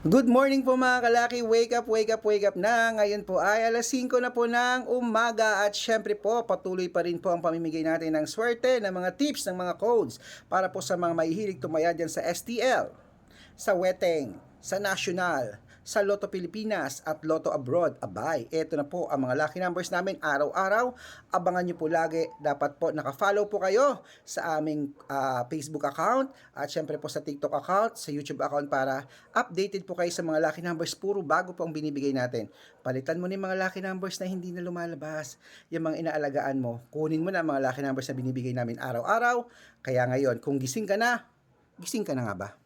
Good morning po mga kalaki. Wake up, wake up, wake up na. Ngayon po ay alas 5 na po ng umaga at syempre po patuloy pa rin po ang pamimigay natin ng swerte ng mga tips, ng mga codes para po sa mga mahihilig tumaya dyan sa STL, sa Weteng, sa National, sa Lotto Pilipinas at Lotto Abroad. Abay, eto na po ang mga lucky numbers namin araw-araw. Abangan nyo po lagi. Dapat po nakafollow po kayo sa aming ah, Facebook account at syempre po sa TikTok account, sa YouTube account para updated po kayo sa mga lucky numbers. Puro bago po ang binibigay natin. Palitan mo na yung mga lucky numbers na hindi na lumalabas. Yung mga inaalagaan mo. Kunin mo na mga lucky numbers na binibigay namin araw-araw. Kaya ngayon, kung gising ka na, gising ka na nga ba?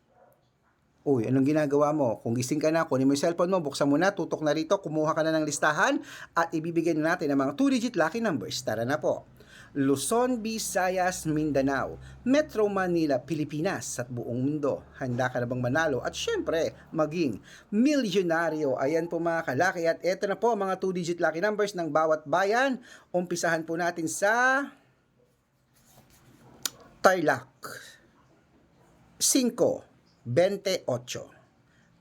Uy, anong ginagawa mo? Kung gising ka na, kunin mo yung cellphone mo, buksan mo na, tutok na rito, kumuha ka na ng listahan at ibibigay na natin ang mga 2-digit lucky numbers. Tara na po. Luzon, Visayas, Mindanao, Metro Manila, Pilipinas at buong mundo. Handa ka na bang manalo? At syempre, maging milyonaryo. Ayan po mga kalaki at eto na po mga 2-digit lucky numbers ng bawat bayan. Umpisahan po natin sa Tarlac. 5, 28.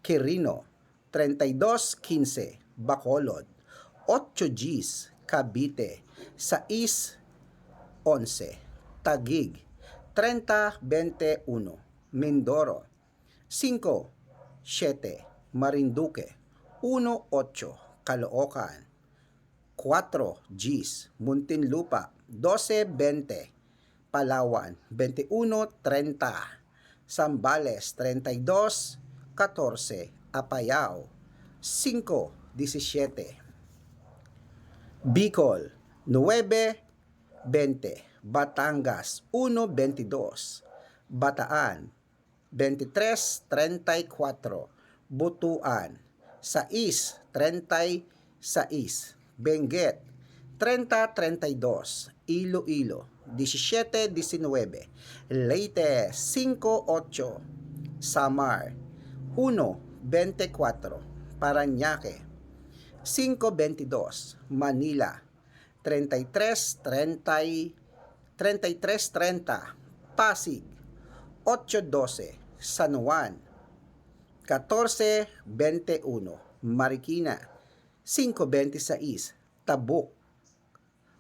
Quirino, 32-15. Bacolod, 8 Gs. Cavite, 6, 11. Tagig, 30-21. Mindoro, 5, 7. Marinduque, 1-8. Caloocan, 4 Gs. Muntinlupa, 12-20. Palawan, 21-30. Zambales, 32-14. Apayao, 5-17. Bicol, 9-20. Batangas, 1-22. Bataan, 23-34. Butuan, 6-36. Benguet, 30-32. Iloilo, 17-19. Leyte, 5-8. Samar, 1-24. Paranaque, 5-22. Manila, 33-30. 33-30. Pasig, 8-12. San Juan, 14-21. Marikina, 5-26. Tabuk,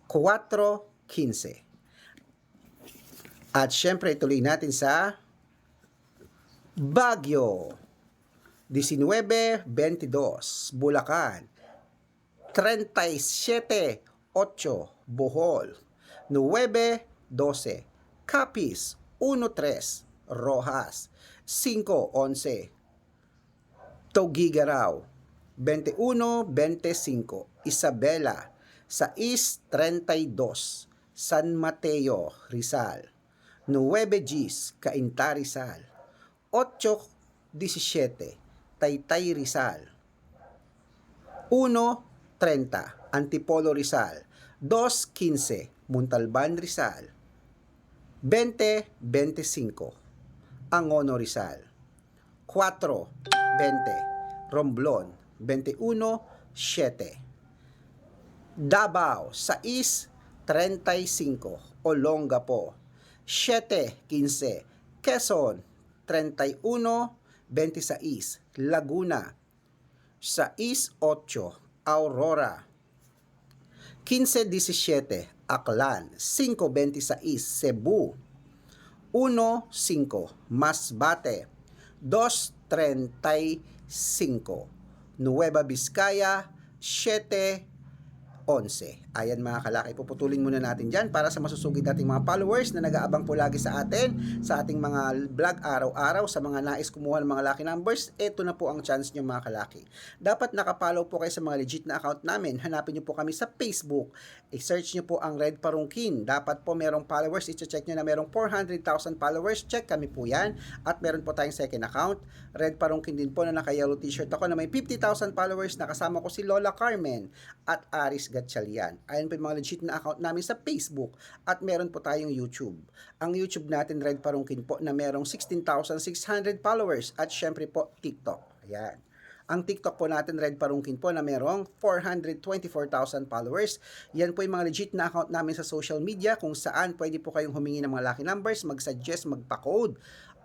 4-15. At syempre, ituloy natin sa Baguio, 19-22. Bulacan, 37-8. Bohol, 9-12. Capiz, 1-3. Rojas, 5-11. Togigaraw, 21-25. Isabela, 6-32. San Mateo, Rizal, 9 Gs, Cainta Rizal, 8-17. Taytay Rizal, 1-30. Antipolo Rizal, 2-15. Muntalban Rizal, 20-25. Angono Rizal, 4-20. Romblon, 21-7. Davao, 6-35. Olongapo, 7-15. Quezon, 31-26. Laguna, 6-8. Aurora, 15-17. Aklan, 5-26. Cebu, 1-5. Masbate, 2-35. Nueva Vizcaya, 7 11. Ayan mga kalaki, puputulin muna natin dyan para sa masusugid nating mga followers na nag-aabang po lagi sa atin sa ating mga vlog araw-araw sa mga nais kumuha ng mga lucky numbers. Ito na po ang chance nyo mga kalaki. Dapat nakapollow po kayo sa mga legit na account namin. Hanapin nyo po kami sa Facebook. I-search nyo po ang Red Parungkin. Dapat po merong followers. I-check nyo na merong 400,000 followers. Check kami po yan. At meron po tayong second account. Red Parungkin din po na naka-yellow t-shirt ako na may 50,000 followers. Nakasama ko si Lola Carmen at Aris Gatchalian. Ayan po yung mga legit na account namin sa Facebook at meron po tayong YouTube. Ang YouTube natin, Red Parungkin po, na merong 16,600 followers at syempre po, TikTok. Ayan. Ang TikTok po natin, Red Parungkin po, na merong 424,000 followers. Yan po yung mga legit na account namin sa social media kung saan pwede po kayong humingi ng mga lucky numbers, mag-suggest, magpa-code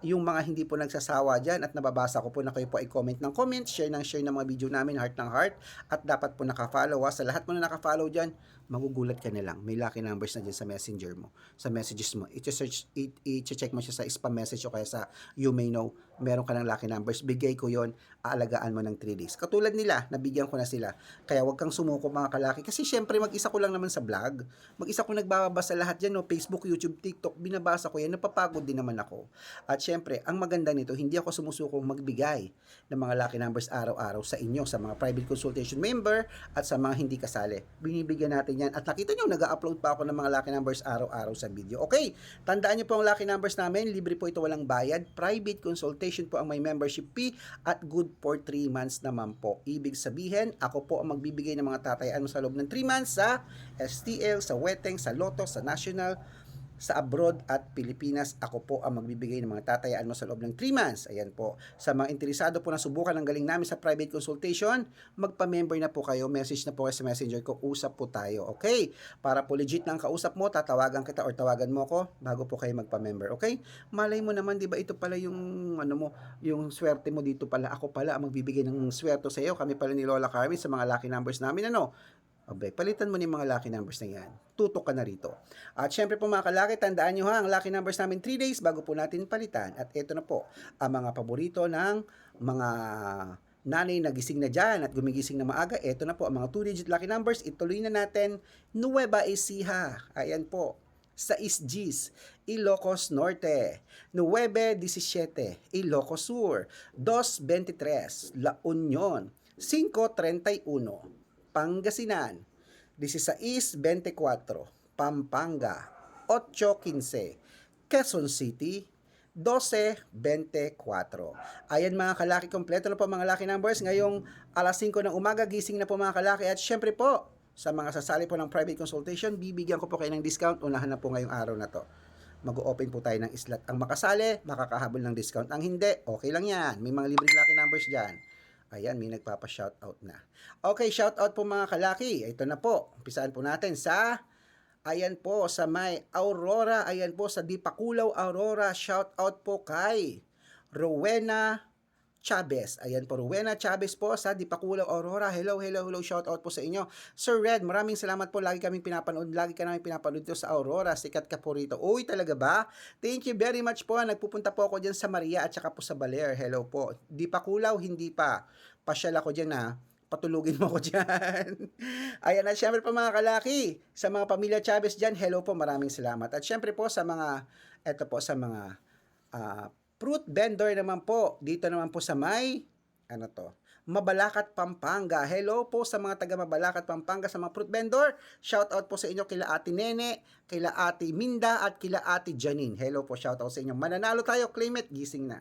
yung mga hindi po nagsasawa dyan at nababasa ko po na kayo po ay comment ng comment, share ng share ng mga video namin, heart ng heart, at dapat po nakafollow. Ha. Sa lahat mo na nakafollow dyan, magugulat ka na lang. May lucky numbers na dyan sa messenger mo, sa messages mo. I-search, i-check mo siya sa spam message o kaya sa you may know, meron ka ng lucky numbers. Bigay ko yon aalagaan mo ng 3 days. Katulad nila, nabigyan ko na sila. Kaya wag kang sumuko mga kalaki. Kasi syempre, mag-isa ko lang naman sa vlog. Mag-isa ko nagbabasa lahat yan, no? Facebook, YouTube, TikTok, binabasa ko yan. Napapagod din naman ako. At syempre, ang maganda nito, hindi ako sumusukong magbigay ng mga lucky numbers araw-araw sa inyo, sa mga private consultation member at sa mga hindi kasali. Binibigyan natin yan. At nakita nyo, nag-upload pa ako ng mga lucky numbers araw-araw sa video. Okay, tandaan nyo po ang lucky numbers namin. Libre po ito walang bayad. Private consultation po ang may membership fee at good for 3 months naman po. Ibig sabihin, ako po ang magbibigay ng mga tatayaan mo sa loob ng 3 months sa STL, sa Weteng, sa Lotto, sa National, sa abroad at Pilipinas, ako po ang magbibigay ng mga tatayaan mo sa loob ng 3 months. Ayan po. Sa mga interesado po na subukan ang galing namin sa private consultation, magpa-member na po kayo. Message na po kayo sa messenger ko. Usap po tayo. Okay? Para po legit na ang kausap mo, tatawagan kita or tawagan mo ko bago po kayo magpa-member. Okay? Malay mo naman, di ba, ito pala yung, ano mo, yung swerte mo dito pala. Ako pala ang magbibigay ng swerte sa iyo. Kami pala ni Lola Carmen sa mga lucky numbers namin. Ano? Okay, palitan mo ni mga lucky numbers na yan. Tutok ka na rito. At syempre po mga kalaki, tandaan nyo ha, ang lucky numbers namin 3 days bago po natin palitan. At ito na po, ang mga paborito ng mga nanay na gising na dyan at gumigising na maaga. Ito na po, ang mga 2-digit lucky numbers. Ituloy na natin. Nueva Ecija. Ayan po. 6 Gs, Ilocos Norte, 917, Ilocos Sur, 223, La Union, 531, Pangasinan, 1624, Pampanga, 815, Quezon City, 1224. Ayan mga kalaki, kompleto na po mga lucky numbers. Ngayong alas 5 ng umaga, gising na po mga kalaki. At syempre po, sa mga sasali po ng private consultation, bibigyan ko po kayo ng discount. Unahan na po ngayong araw na to. Mag-open po tayo ng slot. Ang makasali, makakahabol ng discount. Ang hindi, okay lang yan. May mga libreng lucky numbers dyan. Ayan, may nagpapa-shoutout na. Okay, shoutout po mga kalaki. Ito na po. Umpisaan po natin sa Ayan po sa may Aurora, ayan po sa Dipakulaw Aurora, shout out po kay Rowena Chavez. Ayan po, Rowena Chavez po sa Dipakulaw Aurora. Hello, hello, hello, shout out po sa inyo. Sir Red, maraming salamat po. Lagi kaming pinapanood, lagi ka namin pinapanood dito sa Aurora. Sikat ka po rito. Uy, talaga ba? Thank you very much po. Nagpupunta po ako dyan sa Maria at saka po sa Baler. Hello po. Dipakulaw, hindi pa. Pasyal ako dyan ha patulugin mo ko dyan. Ayan, at syempre po mga kalaki, sa mga pamilya Chavez dyan, hello po, maraming salamat. At syempre po sa mga, eto po sa mga ah, fruit vendor naman po, dito naman po sa may, ano to, Mabalacat, Pampanga. Hello po sa mga taga Mabalacat, Pampanga, sa mga fruit vendor. Shout out po sa inyo kila Ate Nene, kila Ate Minda, at kila Ate Janine. Hello po, shout out sa inyo. Mananalo tayo, claim it, gising na.